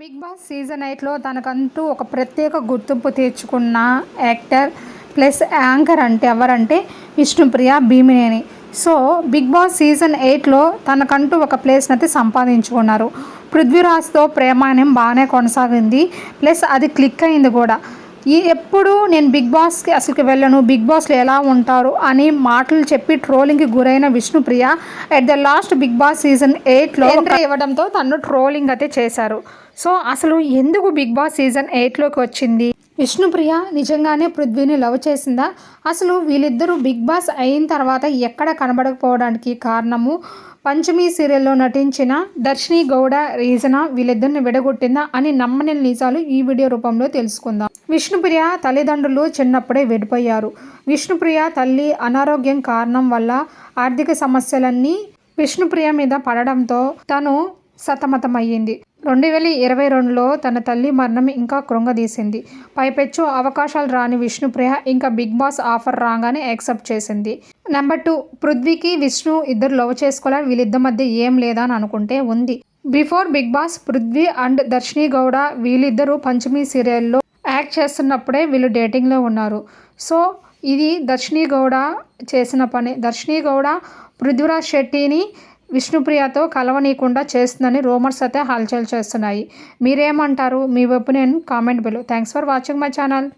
Big Boss season ఎయిట్లో తనకంటూ ఒక ప్రత్యేక గుర్తింపు తెచ్చుకున్న యాక్టర్ ప్లస్ యాంకర్ అంటే ఎవరంటే Vishnupriya Bhimineni. So Bigg Boss season ఎయిట్లో తనకంటూ ఒక ప్లేస్ని అయితే సంపాదించుకున్నారు. పృథ్వీరాజ్తో ప్రేమాయణం బాగానే కొనసాగింది. ప్లస్ అది క్లిక్ అయింది కూడా. ఈ ఎప్పుడు నేను బిగ్ బాస్కి అసలుకి వెళ్ళను. బిగ్ బాస్లో ఎలా ఉంటారు అని మాటలు చెప్పి ట్రోలింగ్కి గురైన Vishnupriya at the last Bigg Boss season ఎయిట్లో ఎంట్రీ ఇవ్వడంతో తను ట్రోలింగ్ అయితే చేశారు. సో అసలు ఎందుకు బిగ్ బాస్ సీజన్ ఎయిట్లోకి వచ్చింది? విష్ణుప్రియ నిజంగానే పృథ్వీని లవ్ చేసిందా? అసలు వీళ్ళిద్దరూ బిగ్ బాస్ అయిన తర్వాత ఎక్కడ కనబడకపోవడానికి కారణము? పంచమి సీరియల్లో నటించిన దర్శిని గౌడ రీజన వీళ్ళిద్దరిని విడగొట్టిందా అని నమ్మని నిజాలు ఈ వీడియో రూపంలో తెలుసుకుందాం. విష్ణుప్రియ తల్లిదండ్రులు చిన్నప్పుడే విడిపోయారు. విష్ణుప్రియ తల్లి అనారోగ్యం కారణం వల్ల ఆర్థిక సమస్యలన్నీ విష్ణుప్రియ మీద పడడంతో తను సతమతమయ్యింది. రెండు వేల ఇరవై రెండులో తన తల్లి మరణం ఇంకా కృంగదీసింది. పైపెచ్చు అవకాశాలు రాని విష్ణుప్రియ ఇంకా బిగ్ బాస్ ఆఫర్ రాగానే యాక్సెప్ట్ చేసింది. నెంబర్ టూ పృథ్వీకి విష్ణు ఇద్దరు లవ్ చేసుకోవాలి వీళ్ళిద్దరి మధ్య ఏం లేదా అని అనుకుంటే ఉంది. Before Bigg Boss Prithvi and Darshini Gowda వీళ్ళిద్దరూ పంచమి సీరియల్లో యాక్ట్ చేస్తున్నప్పుడే వీళ్ళు డేటింగ్లో ఉన్నారు. సో ఇది దర్శిని గౌడ చేసిన పని. దర్శిని గౌడ పృథ్వీరాజ్ శెట్టిని విష్ణుప్రియతో కలవనీయకుండా చేస్తుందని రూమర్స్ అయితే హల్చల్ చేస్తున్నాయి. మీరేమంటారు? మీ opinion comment below. Thanks for watching my channel.